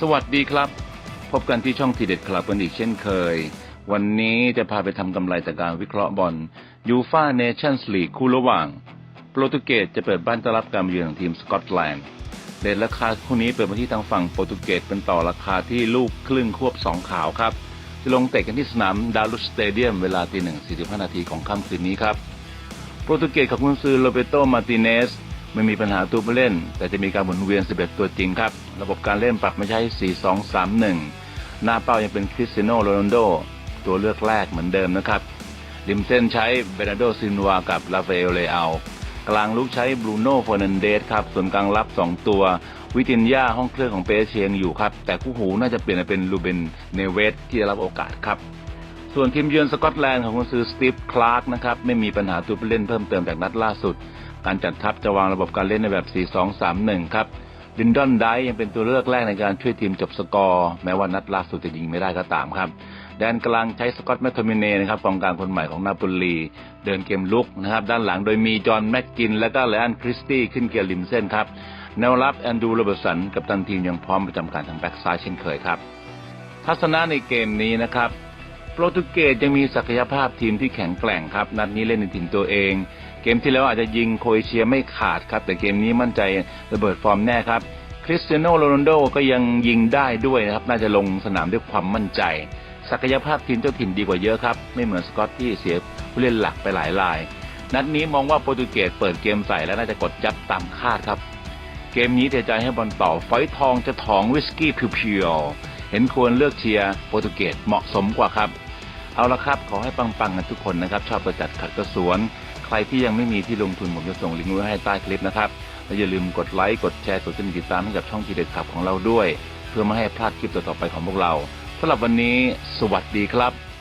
สวัสดีครับ พบกันที่ช่องทีเด็ดคลับกันอีกเช่นเคย วันนี้จะพาไปทำกำไรจากการวิเคราะห์บอลยูฟาเนชั่นส์ลีกคู่ระหว่าง โปรตุเกสจะเปิดบ้านต้อนรับการมาเยือนของทีมสกอตแลนด์เรทราคาคู่นี้เปิดมาที่ทางฝั่งโปรตุเกสเป็นต่อราคาที่ลูกครึ่งควบสองขาวครับ จะลงเตะกันที่สนามดารุสสเตเดียมเวลาตีหนึ่งสี่สิบห้านาทีของค่ำคืนนี้ครับ โปรตุเกสของคุณซือโรเบโตมาติเนส ไม่มีปัญหาตัวผู้เล่น แต่จะมีการหมุนเวียน 11 ตัวจริงครับ ระบบการเล่นปรับมาใช้ 4-2-3-1 หน้าเป้ายังเป็นคริสเตียโนโรนัลโด ตัวเลือกแรกเหมือนเดิมนะครับ ริมเส้นใช้เบรนาโดซินวากับลาเฟเอลเลอา กลางลุกใช้บรูโน่ฟอร์นันเดสครับ ส่วนกลางรับ 2 ตัว วิตินยาห้องเครื่องของเปเชียงอยู่ครับ แต่คู่หูน่าจะเปลี่ยนเป็นลูเบนเนเวสที่ได้รับโอกาสครับ ส่วนทีมเยือนสกอตแลนด์ของคุณซื้อสตีฟคลาร์กนะครับไม่มีปัญหาตัวผู้เล่นเพิ่มเติมจากนัดล่าสุด การจัดทัพจะวางระบบการเล่นในแบบ 4-2-3-1 ครับลินดอนไดยังเป็นตัวเลือกแรกในการช่วยทีมจบสกอร์แม้ว่านัดล่าสุดจะยิงไม่ได้ก็ตามครับแดนกลางใช้สกอตแมทโทมิเน่นะครับกองกลางคนใหม่ของนาโปลีเดินเกมลุกนะครับด้านหลังโดยมีจอห์นแม็กกิน และก็เลอันคริสตี้ขึ้นเกียร์ริมเส้นครับแนวรับแอนดูโรเบร์สันกับตันทีมยังพร้อมประจำการทางแบ็กซ้ายเช่นเคยครับ ทัศนะในเกมนี้นะครับ โปรตุเกสยังมีศักยภาพทีมที่แข็งแกร่งครับ นัดนี้เล่นในถิ่นตัวเอง เกมที่แล้วอาจจะยิงโครเอเชียไม่ขาดครับ แต่เกมนี้มั่นใจระเบิดฟอร์มแน่ครับคริสเตียโนโรนัลโดก็ยังยิงได้ด้วยนะครับ น่าจะลงสนามด้วยความมั่นใจ ศักยภาพทีมเจ้าถิ่นดีกว่าเยอะครับ ไม่เหมือนสกอตที่เสียผู้เล่นหลักไปหลายราย นัดนี้มองว่าโปรตุเกสเปิดเกมใส่และน่าจะกดยับตามคาดครับ เกมนี้เทใจให้บอลต่อฝอยทองจะถองวิสกี้เพียวๆเห็นควรเลือกเชียร์โปรตุเกสเหมาะสมกว่าครับ เอาละครับ ขอให้ปังๆกันทุกคนนะครับ ชอบประจัดขัดกระสวน ใครที่ยังไม่มีที่ลงทุนผมจะส่งลิงก์ไว้ให้ใต้คลิปนะครับ และอย่าลืมกดไลค์ กดแชร์ กดติดตามให้กับช่องทีเด็ดขับของเราด้วย เพื่อไม่ให้พลาดคลิปต่อๆไปของพวกเราสำหรับวันนี้ สวัสดีครับ